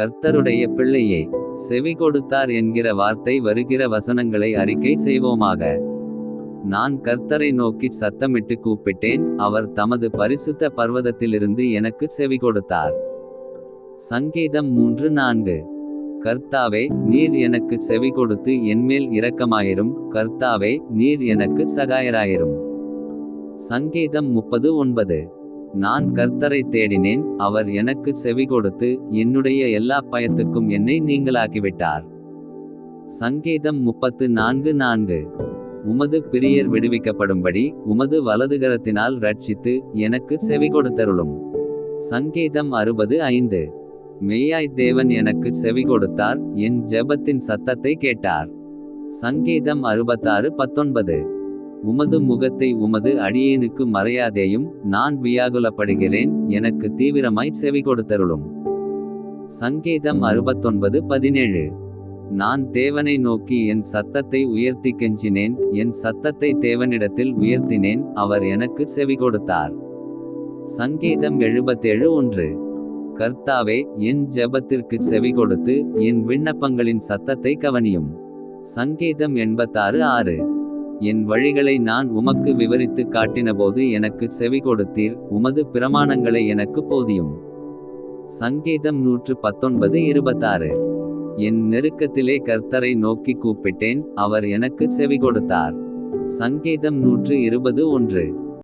கர்த்தருடைய பிள்ளையே செவி கொடுத்தார் என்கிற வார்த்தை வருகிற வசனங்களை அறிக்கை செய்வோமாக. நான் கர்த்தரை நோக்கி சத்தமிட்டு கூப்பிட்டேன் அவர் தமது பரிசுத்த பர்வதத்திலிருந்து எனக்கு செவி கொடுத்தார். சங்கீதம் மூன்று நான்கு. கர்த்தாவே நீர் எனக்கு செவி கொடுத்து என்மேல் இரக்கமாயிரும் கர்த்தாவே நீர் எனக்கு சகாயராயிரும். சங்கீதம் முப்பது ஒன்பது. நான் கர்த்தரை தேடினேன் அவர் எனக்கு செவி கொடுத்து என்னுடைய எல்லா பயத்துக்கும் என்னை நீங்களாக்கிவிட்டார். சங்கீதம் முப்பத்து நான்கு நான்கு. உமது பிரியர் விடுவிக்கப்படும்படி உமது வலதுகரத்தினால் ரட்சித்து எனக்கு செவி கொடுத்தருளும். சங்கீதம் அறுபது ஐந்து. மெய்யாய் தேவன் எனக்கு செவி கொடுத்தார் என் ஜெபத்தின் சத்தத்தை கேட்டார். சங்கீதம் அறுபத்தாறு பத்தொன்பது. உமது முகத்தை உமது அடியேனுக்கு மறையாதேயும் நான் வியாகுலப்படுகிறேன் எனக்கு தீவிரமாய் செவி கொடுத்தருளும். சங்கீதம் அறுபத்தொன்பது பதினேழு. நான் தேவனை நோக்கி என் சத்தத்தை உயர்த்தி கெஞ்சினேன் என் சத்தத்தை தேவனிடத்தில் உயர்த்தினேன் அவர் எனக்கு செவி கொடுத்தார். சங்கீதம் எழுபத்தேழு ஒன்று. கர்த்தாவே என் ஜெபத்திற்கு செவி கொடுத்து என் விண்ணப்பங்களின் சத்தத்தை கவனியும். சங்கீதம் எண்பத்தாறு ஆறு. என் வழிகளை நான் உமக்கு விவரித்து காட்டினபோது எனக்கு செவி கொடுத்தீர் உமது பிரமாணங்களை எனக்கு போதியும். சங்கீதம் நூற்று பத்தொன்பது இருபத்தாறு. என் நெருக்கத்திலே கர்த்தரை நோக்கி கூப்பிட்டேன் அவர் எனக்கு செவி கொடுத்தார். சங்கீதம் நூற்று இருபது ஒன்று.